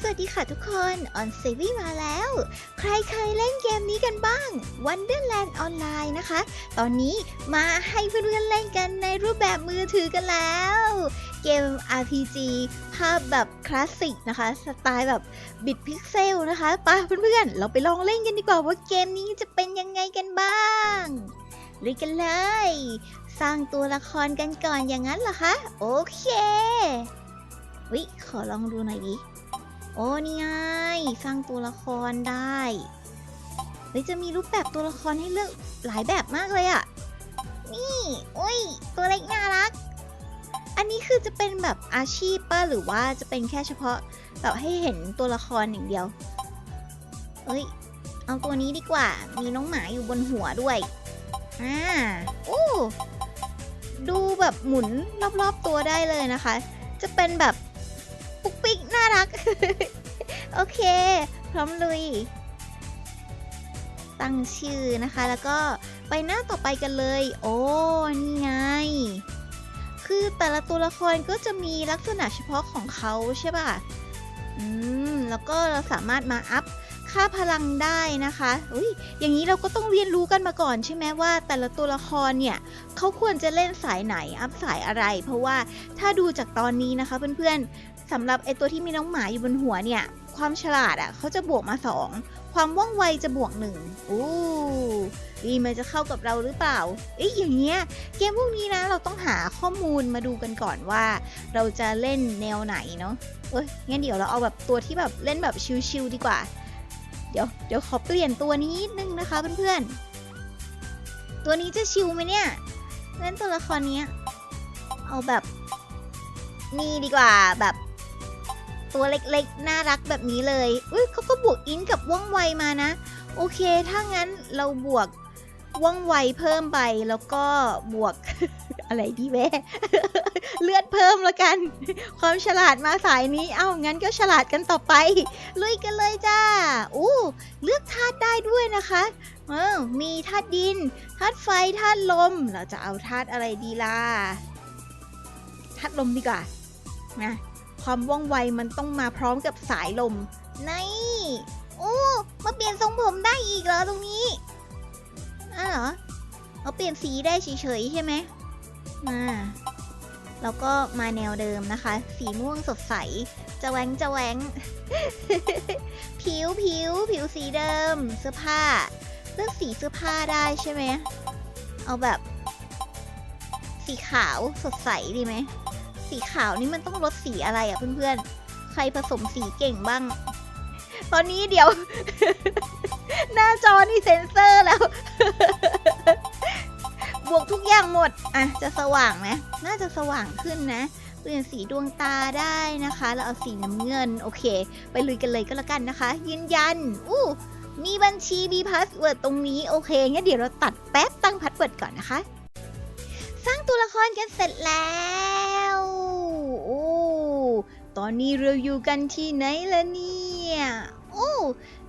สวัสดีค่ะทุกคนออนเซวีมาแล้ว ใครเคยเล่นเกมนี้กันบ้าง Wonderland Online นะคะ ตอนนี้มาให้เพื่อนๆเล่นกันในรูปแบบมือถือกันแล้ว เกม RPG ภาพแบบคลาสสิกนะคะ สไตล์แบบบิดพิกเซลนะคะไปะเพื่อนๆ เราไปลองเล่นกันดีกว่าว่าเกมนี้จะเป็นยังไงกันบ้างลุยกันเลย สร้างตัวละครกันก่อนอย่างนั้นเหรอคะ โอเค วิขอลองดูหน่อยดิ โอ้นี่ไง สร้างตัวละครได้เฮ้ยจะมีรูปแบบตัวละครให้เลือกหลายแบบมากเลยอะนี่โอ้ย ตัวเล็กน่ารัก อันนี้คือจะเป็นแบบอาชีพป่ะหรือว่าจะเป็นแค่เฉพาะแบบให้เห็นตัวละครอย่างเดียว เอ้ย เอาตัวนี้ดีกว่า มีน้องหมาอยู่บนหัวด้วย อ่า โอ้ ดูแบบหมุนรอบๆตัวได้เลยนะคะ จะเป็นแบบปุ๊กปิ๊กน่ารัก โอเค พร้อมลุย ตั้งชื่อนะคะ แล้วก็ไปหน้าต่อไปกันเลย โอ้นี่ไง คือแต่ละตัวละครก็จะมีลักษณะเฉพาะของเขาใช่ป่ะ อืม แล้วก็เราสามารถมาอัพ ค่าพลังได้นะคะอุ้ยอย่างนี้เราก็ต้องเรียนรู้กันมาก่อนใช่ไหมว่า แต่ละตัวละครเนี่ยเขาควรจะเล่นสายไหนอัพสายอะไร เพราะว่าถ้าดูจากตอนนี้นะคะเพื่อนๆสำหรับไอตัวที่มีน้องหมาอยู่บนหัวเนี่ย ความฉลาดอะ่ะเขาจะบวกมา 2 ความว่องไวจะบวก1อู้ดีมันจะเข้ากับเราหรือเปล่าเอ๊ะอย่างเงี้ยเกมพวกนี้นะเราต้องหาข้อมูลมาดูกันก่อนว่า เราจะเล่นแนวไหนเนาะเอ้ยงั้นเดี๋ยวเราเอาแบบตัวที่แบบเล่นแบบชิลๆดีกว่า เดี๋ยวเดี๋ยวขอเปลี่ยนตัวนี้นิดนึงนะคะเพื่อนๆ ตัวนี้จะชิลไหมเนี่ยเล่นตัวละครนี้เอาแบบ นี่ดีกว่าแบบ ตัวเล็กๆ น่ารักแบบนี้เลยอุ้ยเขาก็บวกอินกับว่องไวมานะ โอเค ถ้างั้นเราบวกว่องไวเพิ่มไปแล้วก็บวก อะไรดีแม่เลือดเพิ่มแล้วกัน ความฉลาดมาสายนี้ เอ้างั้นก็ฉลาดกันต่อไป ลุยกันเลยจ้าอู้เลือกธาตุได้ด้วยนะคะเออมีธาตุดินธาตุไฟธาตุลม เราจะเอาธาตุอะไรดีล่ะธาตุลมดีกว่านะความว่องไวมันต้องมาพร้อมกับสายลมในโอ้มาเปลี่ยนทรงผมได้อีกเหรอตรงนี้อ้าวเหรอเอาเปลี่ยนสีได้เฉยๆใช่ไหม มา แล้วก็มาแนวเดิมนะคะ สีม่วงสดใส จะแหวงจะแหวงผิวผิวผิวสีเดิม เสื้อผ้า เลือกสีเสื้อผ้าได้ใช่ไหม เอาแบบ สีขาวสดใสดีไหม สีขาวนี่มันต้องลดสีอะไรอะเพื่อนๆ ใครผสมสีเก่งบ้าง ตอนนี้เดี๋ยว หน้าจอนี่เซ็นเซอร์แล้ว บวกทุกอย่างหมด อะ จะสว่างไหมน่าจะสว่างขึ้นนะ เปลี่ยนสีดวงตาได้นะคะ แล้วเอาสีน้ำเงิน โอเค ไปลุยกันเลยก็แล้วกันนะคะ ยืนยัน อู้ มีบัญชีมีพาสเวิร์ดตรงนี้ โอเค งั้นเดี๋ยวเราตัดแป๊บตั้งพาสเวิร์ดก่อนนะคะ สร้างตัวละครกันเสร็จแล้วโอ้ตอนนี้เราอยู่กันที่ไหนละเนี่ย โอ้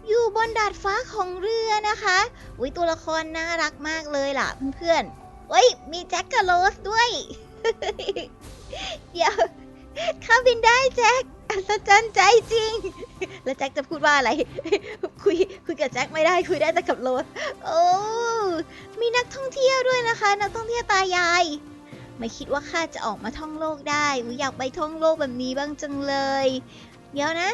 อยู่บนดาดฟ้าของเรือนะคะอุ้ยตัวละครน่ารักมากเลยล่ะเพื่อนๆ เฮ้ย มีแจ็คกับโรสด้วย เดี๋ยวข้าบินได้แจ็คอัศจรรย์ใจจริง แล้วแจ็คจะพูดว่าอะไร คุยคุยกับแจ็คไม่ได้คุยได้แต่กับโรส โอ้ มีนักท่องเที่ยวด้วยนะคะ นักท่องเที่ยวตายาย ไม่คิดว่าข้าจะออกมาท่องโลกได้อุ๊ยอยากไปท่องโลกแบบนี้บ้างจังเลย เดี๋ยวนะ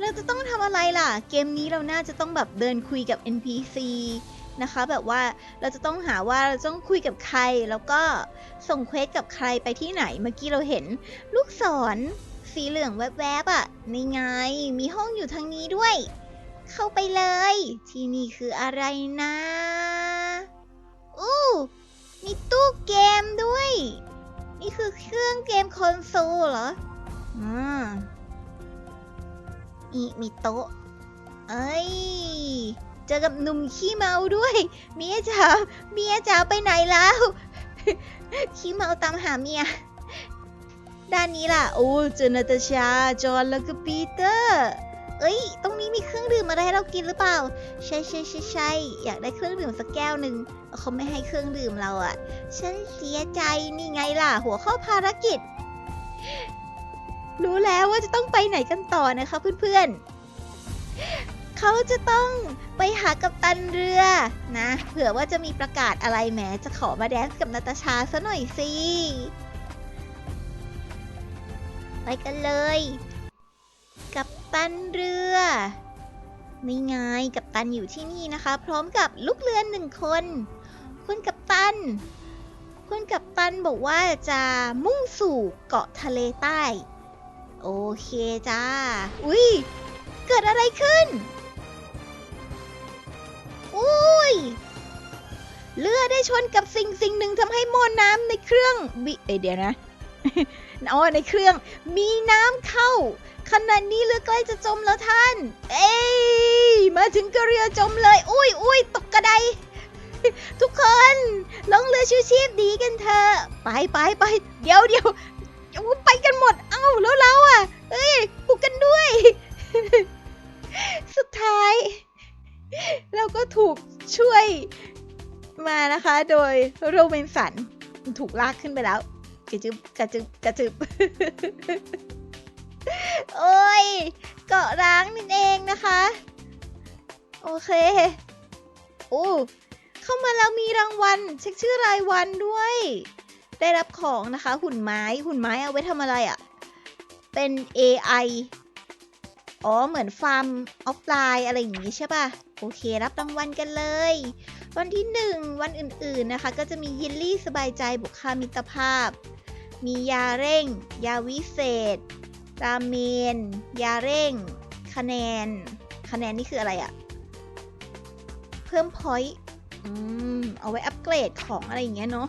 เราจะต้องทำอะไรล่ะ เกมนี้เราน่าจะต้องแบบเดินคุยกับ NPC นะคะ แบบว่าเราจะต้องหาว่าเราต้องคุยกับใคร แล้วก็ส่งเควสกับใครไปที่ไหน เมื่อกี้เราเห็นลูกศรสีเหลืองแวบๆอะ่ะนี่ไง มีห้องอยู่ทางนี้ด้วย เข้าไปเลย ที่นี่คืออะไรนะอู้มีตู้เกมด้วย นี่คือเครื่องเกมคอนโซลเหรอ อืมมีมีโต๊ะ เอ้ย จอกับหนุ่มขี้เมาด้วย เมียจ๋า เมียจ๋าไปไหนแล้ว ขี้เมาตามหาเมีย ด้านนี้ล่ะ โอ้เจอนาตาชา จอห์นแล้วก็ปีเตอร์ เอ้ย ตรงนี้มีเครื่องดื่มอะไรให้เรากินหรือเปล่า ใช่ใช่ใช่ใช่อยากได้เครื่องดื่มสักแก้วหนึ่งเขาไม่ให้เครื่องดื่มเราอะ่ะ ฉันเสียใจนี่ไงล่ะ หัวข้อภารกิจ รู้แล้วว่าจะต้องไปไหนกันต่อนะคะเพื่อนๆ เขาจะต้องไปหากัปตันเรือนะ เผื่อว่าจะมีประกาศอะไรแหมจะขอมาแดนซ์กับนาตาชาซะหน่อยสิ ไปกันเลย กัปตันเรือนี่ไงกัปตันอยู่ที่นี่นะคะ พร้อมกับลูกเรือหนึ่งคน คุณกัปตัน คุณกัปตันบอกว่าจะมุ่งสู่เกาะทะเลใต้ โอเคจ้า อุ้ยเกิดอะไรขึ้น อุ้ย เรือได้ชนกับสิ่งสิ่งหนึ่งทำให้มอน้ำในเครื่องบิเอเดี๋ยวนะอ๋อในเครื่องมีน้ำเข้า ขณะนี้เรือใกล้จะจมแล้วท่าน เอ้ยมาถึงก็เรือจมเลย อุ้ยอุ้ยตกกระไดทุกคนลงเรือชูชีพดีกันเถอะไปไปไปเดี๋ยวเดี๋ยวไปกันหมด เอ้าแล้วเราอะ เอ้ยปลุกกันด้วย สุดท้าย เราก็ถูกช่วยมานะคะ โดยโรเบนสันถูกลากขึ้นไปแล้ว กระจึบกระจึบกระจึบโอ้ย เกาะร้างนั่นเองนะคะ โอเค โอ้เข้ามาแล้วมีรางวัลเช็คชื่อรายวันด้วย ได้รับของนะคะ หุ่นไม้หุ่นไม้เอาไว้ทำอะไรอะ่ะ เป็น AI อ๋อ เหมือนฟาร์มออฟไลน์อะไรอย่างนี้ใช่ป่ะ โอเครับรางวัลกันเลย วันที่หนึ่งวันอื่นๆนะคะ ก็จะมียินลี่สบายใจบุคคามิตรภาพ มียาเร่ง ยาวิเศษราเมน ยาเร่ง คะแนน คะแนนนี่คืออะไรอะเพิ่มพอยต์อืมเอาไว้อัปเกรดของอะไรอย่างเงี้ยเนาะ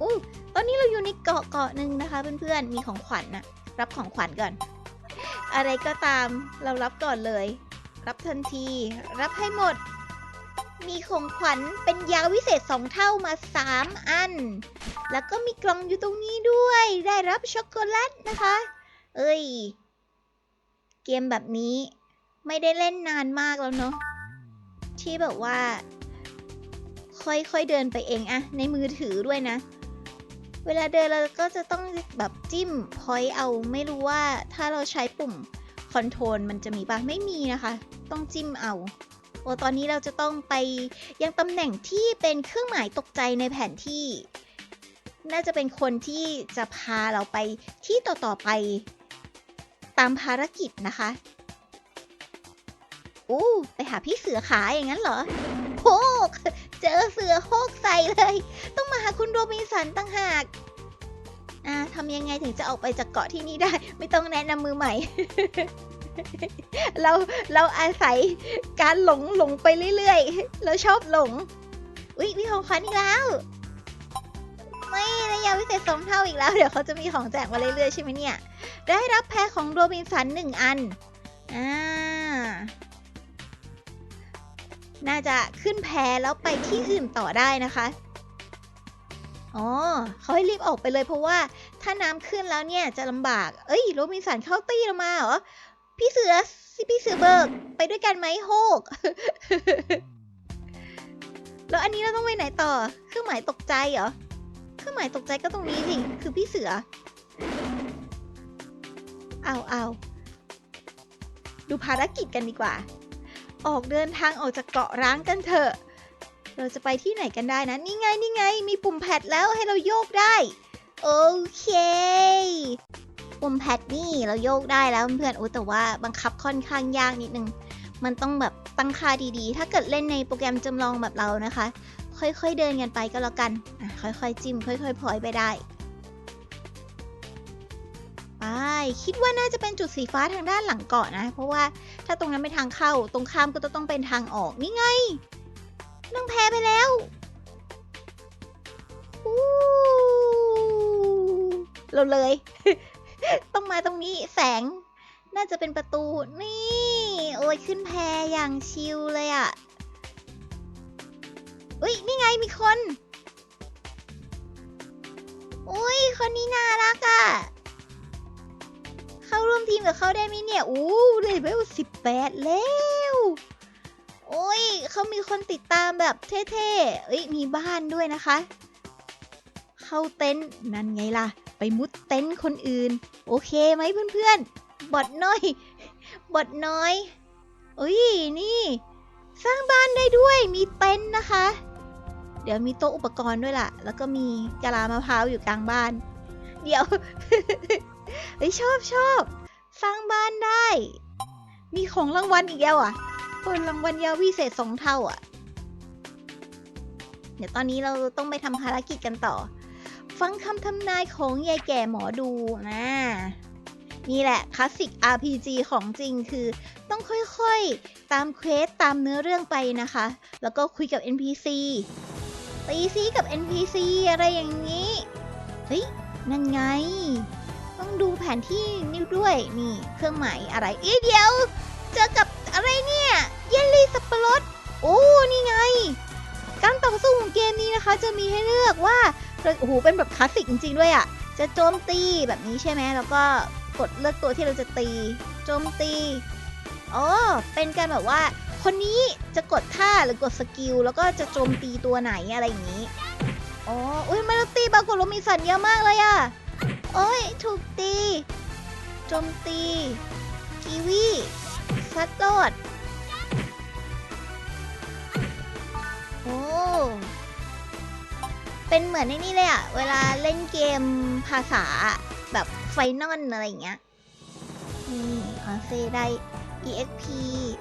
อู้ตอนนี้เราอยู่ในเกาะเกาะหนึ่งนะคะเพื่อนๆ มีของขวัญนะรับของขวัญก่อน อะไรก็ตามเรารับก่อนเลย รับทันที รับให้หมด มีของขวัญเป็นยาวิเศษสองเท่ามาสามอัน แล้วก็มีกล่องอยู่ตรงนี้ด้วย ได้รับช็อกโกแลตนะคะ เอ้ย เกมแบบนี้ไม่ได้เล่นนานมากแล้วเนาะ ที่แบบว่า ค่อยๆเดินไปเองอะในมือถือด้วยนะเวลาเดินเราก็จะต้องแบบจิ้มพอยต์เอาไม่รู้ว่าถ้าเราใช้ปุ่ม คอนโทรลมันจะมีปะไม่มีนะคะ ต้องจิ้มเอาโอ้ตอนนี้เราจะต้องไปยังตำแหน่งที่เป็นเครื่องหมายตกใจในแผนที่ น่าจะเป็นคนที่จะพาเราไปที่ต่อๆไป ตามภารกิจนะคะอู้ไปหาพี่เสือขาอย่างนั้นเหรอโฮกเจอเสือโฮกใส่เลย ต้องมาหาคุณโรบินสันตั้งหาก อ่าทำยังไงถึงจะออกไปจากเกาะที่นี่ได้ ไม่ต้องแนะนำมือใหม่ เราเราอาศัยการหลงหลงไปเรื่อยๆ เราชอบหลง อุ๊ยมีของขวัญอีกแล้ว ไม่ระยะวิเศษสองเท่าอีกแล้ว เดี๋ยวเขาจะมีของแจกมาเรื่อยๆใช่ไหมเนี่ย ได้รับแพรของโรบินสันหนึ่งอัน อ่า น่าจะขึ้นแพแล้วไปที่อื่นต่อได้นะคะ อ๋อเขาให้รีบออกไปเลยเพราะว่าถ้าน้ำขึ้นแล้วเนี่ยจะลำบาก เอ้ยโรบินสันเข้าตี้เรามาเหรอ พี่เสือสิพี่เสือเบิกไปด้วยกันไหมโฮก แล้วอันนี้เราต้องไปไหนต่อ เครื่องหมายตกใจเหรอ เครื่องหมายตกใจก็ตรงนี้สิ คือพี่เสือ เอาเอาดูภารกิจกันดีกว่า ออกเดินทางออกจากเกาะร้างกันเถอะ เราจะไปที่ไหนกันได้นะ นี่ไงนี่ไง มีปุ่มแพดแล้วให้เราโยกได้ โอเค ปุ่มแพดนี่เราโยกได้แล้วเพื่อนๆโอ้แต่ว่าบังคับค่อนข้างยากนิดนึง มันต้องแบบตั้งค่าดีๆ ถ้าเกิดเล่นในโปรแกรมจำลองแบบเรานะคะ ค่อยๆเดินกันไปก็แล้วกันค่อยๆจิ้มค่อยๆพลอยไปได้ไปคิดว่าน่าจะเป็นจุดสีฟ้าทางด้านหลังเกาะนะ เพราะว่าถ้าตรงนั้นเป็นทางเข้าตรงข้ามก็จะต้องเป็นทางออกนี่ไง นั่งแพไปแล้วอู้เราเลย ต้องมาตรงนี้แสง น่าจะเป็นประตู นี่ โอ้ยขึ้นแพอย่างชิลเลยอะ่ะอุ้ยนี่ไงมีคน อุ้ยคนนี้น่ารักอะ่ะ เข้าร่วมทีมกับเขาได้ไหมเนี่ย อู้เลเวลสิบแปดแล้ว โอ้ยเขามีคนติดตามแบบเท่ๆเอ้ยมีบ้านด้วยนะคะ เข้าเต็นท์นั่นไงล่ะ ไปมุดเต็นท์คนอื่น โอเคไหมเพื่อนๆ บอดน้อยบอดน้อยเอ้ยนี่ สร้างบ้านได้ด้วยมีเต็นท์นะคะ เดี๋ยวมีโต๊ะอุปกรณ์ด้วยล่ะ แล้วก็มีกะลามะพร้าวอยู่กลางบ้าน เดี๋ยวเฮ้ยชอบชอบสร้างบ้านได้ มีของรางวัลอีกแล้วอะคนรางวัลยาวิเศษสองเท่าอะ เดี๋ยวตอนนี้เราต้องไปทำภารกิจกันต่อ ฟังคำทำนายของยายแก่หมอดูนะนี่แหละคลาสสิก RPG ของจริงคือต้องค่อยๆ ตามเควสตามเนื้อเรื่องไปนะคะ แล้วก็คุยกับ NPC ตีซีกับ NPC อะไรอย่างนี้ เฮ้ย นั่นไง ต้องดูแผนที่นิ้วด้วยนี่ เครื่องหมายอะไรเอ๊ะเดี๋ยว เจอกับอะไรเนี่ยเยลลี่สับปะรดโอ้นี่ไง การต่อสู้ของเกมนี้นะคะ จะมีให้เลือกว่าโอ้โหเป็นแบบคลาสสิกจริงๆด้วยอะ่ะจะโจมตีแบบนี้ใช่ไหมแล้วก็กดเลือกตัวที่เราจะตีโจมตีอ๋อเป็นการแบบว่า คนนี้จะกดท่าหรือกดสกิลแล้วก็จะโจมตีตัวไหนอะไรอย่างนี้อ๋ออุ้ยมเราตีบากดโรมิสันเยอะมากเลยอะ โอ้ย ถูกตี โจมตี กีวีซัดโดดโอ้ เป็นเหมือนในนี่เลยอะเวลาเล่นเกมภาษาแบบไฟนอลอะไรอย่างเงี้ย นี่ออเซได้ EXP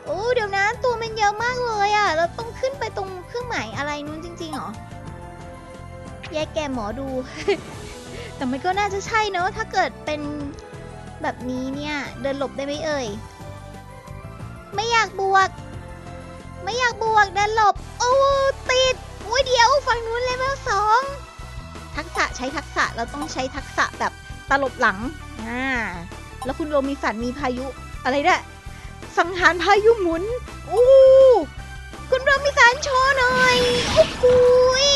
โอ้เดี๋ยวนะ ตัวมันเยอะมากเลยอะเราต้องขึ้นไปตรงเครื่องหมายอะไรนู้นจริงๆเหรอ แยกแกหมอดู แต่มันก็น่าจะใช่เนอะถ้าเกิดเป็นแบบนี้เนี่ย เดินหลบได้ไหมเอ่ย ไม่อยากบวก ไม่อยากบวกเดินหลบ โอ้ติดอุ้ยเดียวฝั่งนู้นเลเวลสองทักษะใช้ทักษะเราต้องใช้ทักษะแบบตลบหลังอ่าแล้วคุณโรมีสันมีพายุอะไรด้วยสังหารพายุหมุนอู้คุณโรมิสันโชว์หน่อยโอ้โหย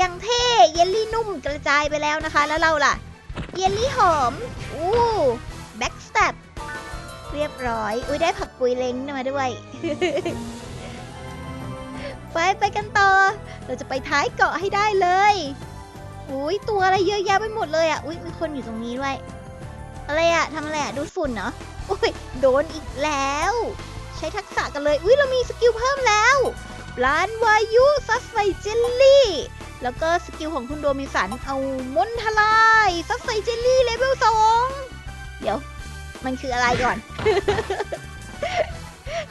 ยังเท่ เยลลี่นุ่มกระจายไปแล้วนะคะ แล้วเราล่ะ เยลลี่หอม อู้แบ็กส e ต p เรียบร้อย อุ้ยได้ผักปุยเล้งมาด้วย ไปไปกันต่อ เราจะไปท้ายเกาะให้ได้เลยอุ้ยตัวอะไรเยอะแยะไปหมดเลยอะ อุ้ยมีคนอยู่ตรงนี้ด้วย อะไรอะทำอะไรอะดูดฝุ่นเหรอ อุ้ยโดนอีกแล้ว ใช้ทักษะกันเลย อุ้ยเรามีสกิลเพิ่มแล้วปลานวายุซัสไฟเจลลี่ แล้วก็สกิลของคุณโดมิสันเอามนทลายซัดใส่เจลลี่เลเวลสองเดี๋ยว มันคืออะไรก่อน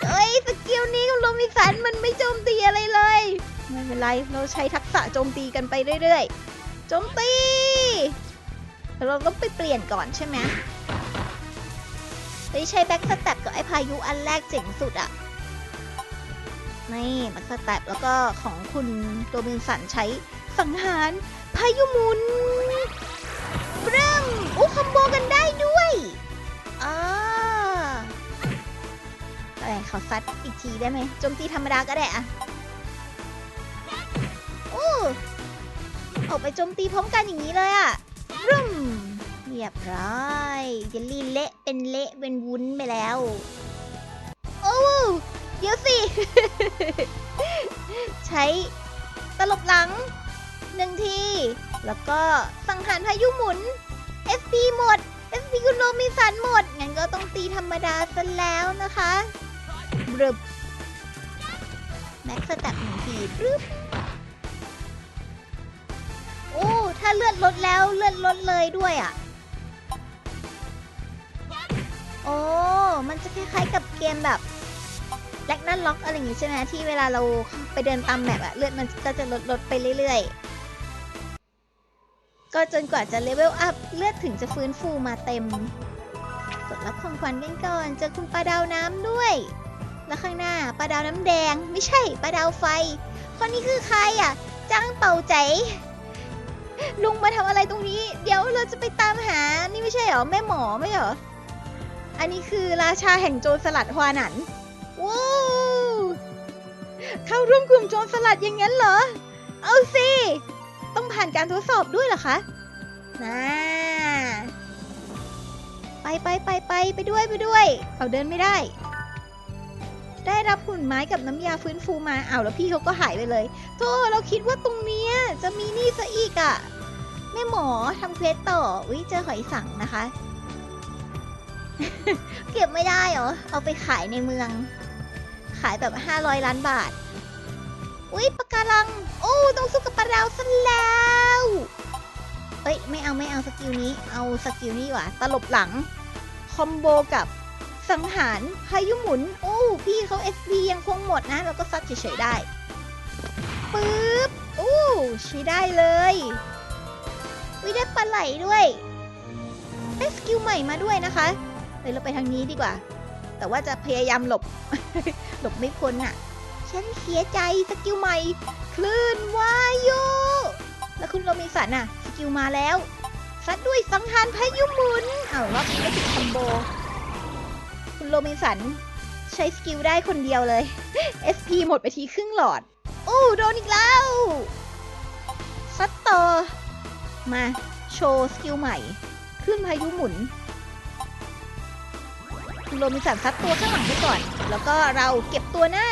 เอ้ยสกิลนี้ของโดมิสันมันไม่โจมตีอะไรเลย ไม่เป็นไร เราใช้ทักษะโจมตีกันไปเรื่อยๆ โจมตีแต่เราต้องไปเปลี่ยนก่อนใช่ไหมเฮ้ยใช้แบ็กสแต็ปกับไอ้พายุอันแรกเจ๋งสุดอะนี่แบ็กสแต็ปแล้วก็ของคุณโดมิสันใช้ สังหารพายุหมุนเริ่มอู้คอมโบกันได้ด้วยอ่าอะไรขอซัดอีกทีได้ไหมโจมตีธรรมดาก็ได้อะโอ้ออกไปโจมตีพร้อมกันอย่างนี้เลยอะรึมเรียบร้อยเยลลี่เละเป็นเละเป็นวุ้นไปแล้ว โอ้เดี๋ยวสิ ใช้ตลบหลัง หนึ่งที แล้วก็สังหารพายุหมุน SP หมด SP คุณโรมิสันหมด งั้นก็ต้องตีธรรมดาซะแล้วนะคะบรึบแม็กสแตปหนึ่งทีรึบโอ้ ถ้าเลือดลดแล้วเลือดลดเลยด้วยอะ โอ้ มันจะคล้ายๆกับเกมแบบแลกนั่นล็อกอะไรอย่างงี้ใช่ไหมที่เวลาเราไปเดินตามแมปอะเลือดมันก็จะลดลดไปเรื่อยๆ ก็จนกว่าจะเลเวลอัพเลือดถึงจะฟื้นฟูมาเต็ม กดรับของขวัญกันก่อนเจอคุณปลาดาวน้ำด้วย แล้วข้างหน้าปลาดาวน้ำแดง ไม่ใช่ปลาดาวไฟ คนนี้คือใครอะจ้างเป่าใจ ลุงมาทำอะไรตรงนี้ เดี๋ยวเราจะไปตามหา นี่ไม่ใช่เหรอแม่หมอไม่เหรอ อันนี้คือราชาแห่งโจรสลัดฮวานันว้าวเข้าร่วมกลุ่มโจรสลัดอย่างนั้นเหรอ เอาสิ ต้องผ่านการทดสอบด้วยเหรอคะน่าไปไปไปไปไปด้วยไปด้วย เอาเดินไม่ได้ ได้รับหุ่นไม้กับน้ำยาฟื้นฟูมาเอาแล้วพี่เขาก็หายไปเลยโธ่เราคิดว่าตรงเนี้ยจะมีนี่ซะอีกอะ่ะแม่หมอทำเควสต่ออุ้ยเจอหอยสังนะคะ เก็บไม่ได้เหรอ เอาไปขายในเมือง ขายแบบ 500 ล้านบาท อุ้ยปะการัง โอ้ต้องสู้กับปลาดาวซะแล้วเอ้ยไม่เอาไม่เอาสกิลนี้ เอาสกิลนี้ว่าตลบหลัง คอมโบกับสังหารพายุหมุน โอ้พี่เขา SB ยังคงหมดนะแล้วก็ซัดเฉยๆได้ปึ๊บโอ้ใช้ได้เลยวิได้ปลาไหลด้วยได้สกิลใหม่มาด้วยนะคะเลยเราไปทางนี้ดีกว่า แต่ว่าจะพยายามหลบ หลบไม่พ้นอะ ฉันเสียใจสกิลใหม่ คลื่นวายุ แล้วคุณโรมินสันน่ะ สกิลมาแล้วซัดด้วยสังหารพายุหมุนอ้าวรอบนี้ไม่ติดคอมโบ คุณโรมินสัน ใช้สกิลได้คนเดียวเลย SP หมดไปทีครึ่งหลอดโอ้โดนอีกแล้วซัดต่อ มาโชว์สกิลใหม่ขึ้นพายุหมุนคุณโรมินสันซัดตัวข้างหลังไปก่อน แล้วก็เราเก็บตัวหน้า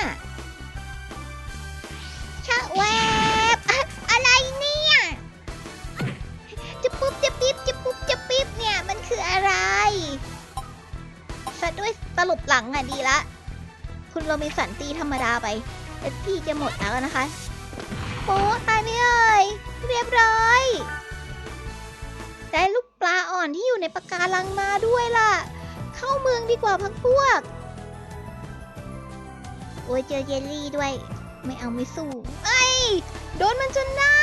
แวบอะอะไรเนี่ยจะปุ๊บจะปิ๊บจะปุ๊บจะปิ๊บเนี่ยมันคืออะไรซัดด้วยตลบหลังอะดีละ คุณโรมินสันตีธรรมดาไปเอสพีจะหมดแล้วนะคะโป๊ะตายไหมเอ่ยเรียบร้อย ได้ลูกปลาอ่อนที่อยู่ในปะการังมาด้วยล่ะ เข้าเมืองดีกว่าพักพวก โอ้ยเจอเยลลี่ด้วย ไม่เอาไม่สู้ โดนมันจนได้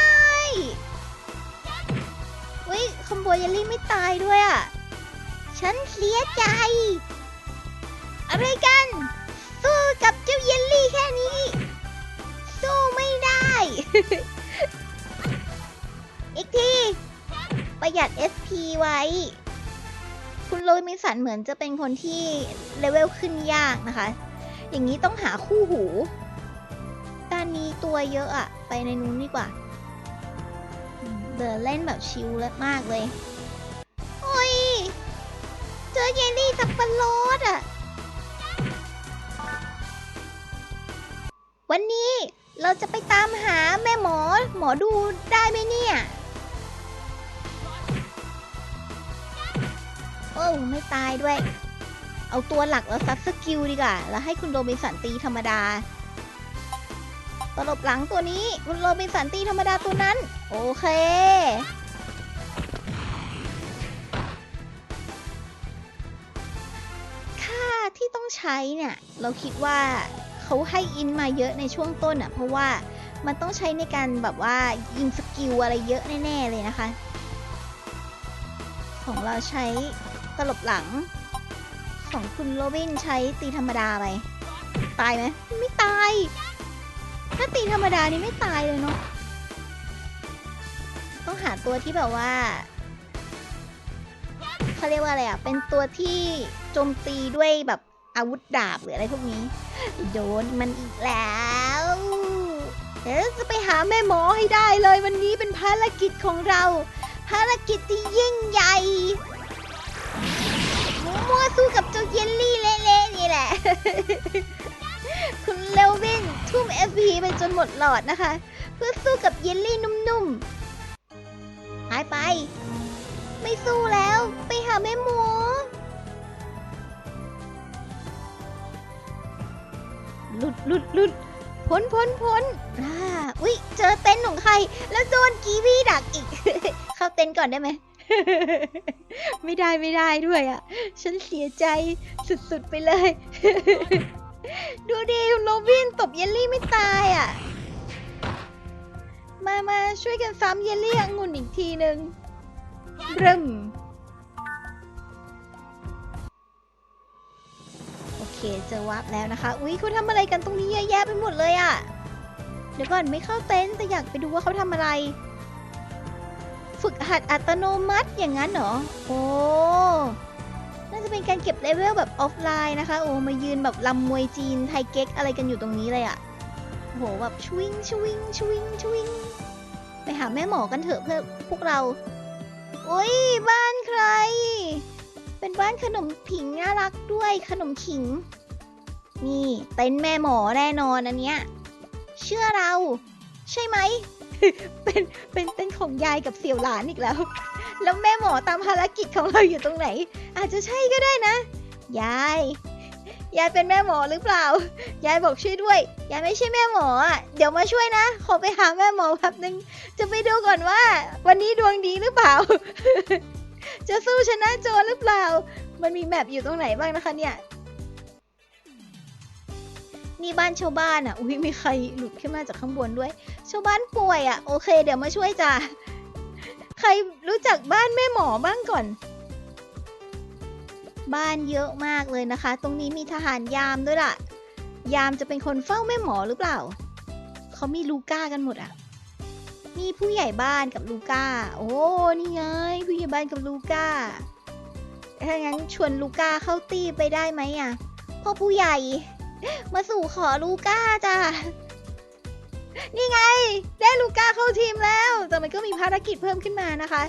เฮ้ยคอมโบเยลลี่ไม่ตายด้วยอะ ฉันเสียใจ อะไรกัน สู้กับเจ้าเยลลี่แค่นี้ สู้ไม่ได้ อีกที ประหยัด SP ไว้ คุณโรมิสันเหมือนจะเป็นคนที่เลเวลขึ้นยากนะคะ อย่างนี้ต้องหาคู่หูด้านนี้ตัวเยอะอะ ไปในนู้นดีกว่า เดินเล่นแบบชิลและมากเลย โอ้ย เจอเยลลี่สับปะรดอะวันนี้เราจะไปตามหาแม่หมอ หมอดูได้ไหมเนี่ย โอ้ไม่ตายด้วย เอาตัวหลักแล้วซัดสกิลดีกว่า แล้วให้คุณโรบินสันตีธรรมดา ตลบหลังตัวนี้คุณโรบินสันตีธรรมดาตัวนั้น โอเค ค่าที่ต้องใช้เนี่ย เราคิดว่าเขาให้อินมาเยอะในช่วงต้นอะ เพราะว่ามันต้องใช้ในการแบบว่ายิงสกิลอะไรเยอะแน่ ๆ เลยนะคะ ของเราใช้ตลบหลัง ของคุณโรบินใช้ตีธรรมดาไป ตายไหมไม่ตาย ถ้าตีธรรมดานี่ไม่ตายเลยเนาะ ต้องหาตัวที่แบบว่าเขาเรียกว่าอะไรอะ เป็นตัวที่โจมตีด้วยแบบอาวุธดาบหรืออะไรพวกนี้ โดนมันอีกแล้วเดี๋ยวจะไปหาแม่หมอให้ได้เลยวันนี้เป็นภารกิจของเรา ภารกิจที่ยิ่งใหญ่มั่วสู้กับเจ้าเยลลี่เละๆนี่แหละ ทุ่ม FP ไปจนหมดหลอดนะคะ เพื่อสู้กับเยลลี่นุ่มๆ หายไป ไม่สู้แล้ว ไปหาแม่หมูหลุดหลุดหลุดพ้นพ้นพ้นอ่าอุ๊ย เจอเต็นท์ของใคร แล้วโดนกีวีดักอีก เข้าเต็นท์ก่อนได้ไหม ไม่ได้ไม่ได้ด้วยอะ ฉันเสียใจสุดๆไปเลย ดูดิโรบินตบเยลลี่ไม่ตายอะ มามาช่วยกันซ้ำเยลลี่องุ่นอีกทีหนึ่งเริ่มโอเคเจอวับแล้วนะคะ อุ๊ยเขาทำอะไรกันตรงนี้เยอะแยะไปหมดเลยอะ เดี๋ยวก่อนไม่เข้าเต็นท์แต่อยากไปดูว่าเขาทำอะไร ฝึกหัดอัตโนมัติอย่างนั้นเหรอ โอ้ น่าจะเป็นการเก็บเลเวลแบบออฟไลน์นะคะ โอ้มายืนแบบลำมวยจีนไทยเก๊กอะไรกันอยู่ตรงนี้เลยอะโอ้โหแบบชวิงชวิงชวิงชวิงไปหาแม่หมอกันเถอะเพื่อพวกเราโอ้ยบ้านใคร เป็นบ้านขนมผิงน่ารักด้วยขนมขิง นี่เต็นแม่หมอแน่นอนอันเนี้ยเชื่อเรา ใช่ไหม เป็นเป็นเต็นของยายกับเสี่ยวหลานอีกแล้ว แล้วแม่หมอตามภารกิจของเราอยู่ตรงไหน อาจจะใช่ก็ได้นะ ยาย ยายเป็นแม่หมอหรือเปล่า ยายบอกช่วยด้วย ยายไม่ใช่แม่หมออะ เดี๋ยวมาช่วยนะ ขอไปหาแม่หมอแป๊บนึง จะไปดูก่อนว่า วันนี้ดวงดีหรือเปล่า จะสู้ชนะโจรหรือเปล่า มันมีแมปอยู่ตรงไหนบ้างนะคะเนี่ยนี่บ้านชาวบ้านอะ อุ้ยมีใครหลุดขึ้นมาจากข้างบนด้วย ชาวบ้านป่วยอะ โอเค เดี๋ยวมาช่วยจ้ะ รรู้จักบ้านแม่หมอบ้างก่อน บ้านเยอะมากเลยนะคะ ตรงนี้มีทหารยามด้วยล่ะ ยามจะเป็นคนเฝ้าแม่หมอหรือเปล่า เขามีลูก้ากันหมดอะมีผู้ใหญ่บ้านกับลูก้า โอ้ นี่ไง ผู้ใหญ่บ้านกับลูก้า ถ้างั้นชวนลูก้าเข้าตีไปได้ไหมอะพ่อผู้ใหญ่ มาสู่ขอลูก้าจ้ะ นี่ไง ได้ลูก้าเข้าทีมแล้ว แต่มันก็มีภารกิจเพิ่มขึ้นมานะคะ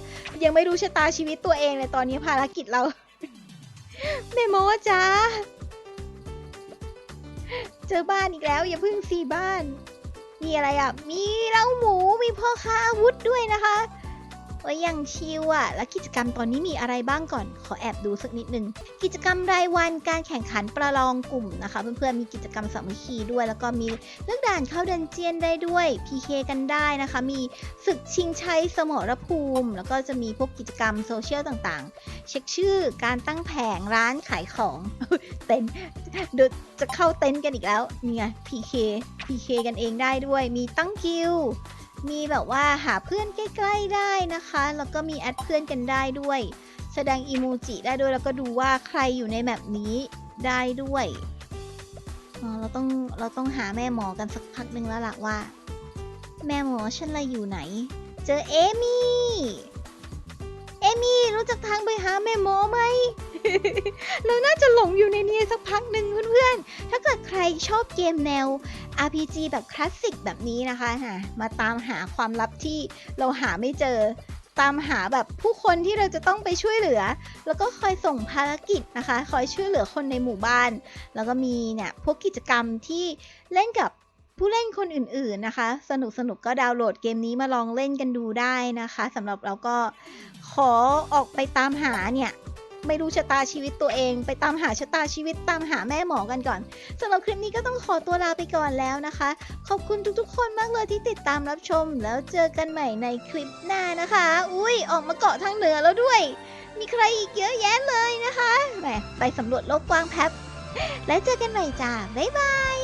ยังไม่รู้ชะตาชีวิตตัวเองเลยตอนนี้ภารกิจเราเม่โมจ้าเจอบ้านอีกแล้ว อย่าเพิ่งซีบ้าน มีอะไรอะ มีเล้าหมูมีพ่อค้าอาวุธด้วยนะคะ โอ้ยังชิวอะแล้วกิจกรรมตอนนี้มีอะไรบ้างก่อน ขอแอบดูสักนิดนึง กิจกรรมรายวันการแข่งขันประลองกลุ่มนะคะ เพื่อนๆมีกิจกรรมสามัคคีด้วย แล้วก็มีเรื่องด่านเข้าเดันเจียนได้ด้วย PK กันได้นะคะ มีศึกชิงชัยสมรภูมิ แล้วก็จะมีพวกกิจกรรมโซเชียลต่างๆ เช็คชื่อการตั้งแผงร้านขายของเต็นท์เดี๋ยวจะเข้าเต็นท์กันอีกแล้วนี่ไง PK PK กันเองได้ด้วย มีตั้งคิว มีแบบว่าหาเพื่อนใกล้ ๆได้นะคะ แล้วก็มีแอดเพื่อนกันได้ด้วย แสดงอีโมจิได้ด้วยแล้วก็ดูว่าใครอยู่ในแมปนี้ได้ด้วยเราต้องเราต้องหาแม่หมอกันสักพักหนึ่งแล้วล่ะว่า แม่หมอฉันละอยู่ไหน เจอเอมี่ เอมี่รู้จักทางไปหาแม่หมอไหมเราน่าจะหลงอยู่ในนี้สักพักหนึ่งเพื่อนๆ ถ้าเกิดใครชอบเกมแนว RPG แบบคลาสสิกแบบนี้นะคะฮะมาตามหาความลับที่เราหาไม่เจอ ตามหาแบบผู้คนที่เราจะต้องไปช่วยเหลือ แล้วก็คอยส่งภารกิจนะคะ คอยช่วยเหลือคนในหมู่บ้าน แล้วก็มีเนี่ยพวกกิจกรรมที่เล่นกับผู้เล่นคนอื่นๆนะคะ สนุกสนุกก็ดาวน์โหลดเกมนี้มาลองเล่นกันดูได้นะคะสำหรับเราก็ขอออกไปตามหาเนี่ย ไม่รู้ชะตาชีวิตตัวเอง ไปตามหาชะตาชีวิตตามหาแม่หมอกันก่อนสำหรับคลิปนี้ก็ต้องขอตัวลาไปก่อนแล้วนะคะ ขอบคุณทุกๆ คนมากเลยที่ติดตามรับชม แล้วเจอกันใหม่ในคลิปหน้านะคะ อุ้ยออกมาเกาะทางเหนือแล้วด้วย มีใครอีกเยอะแยะเลยนะคะแหมไปสำรวจโลกกว้างแป๊บแล้วเจอกันใหม่จ้าบ๊ายบาย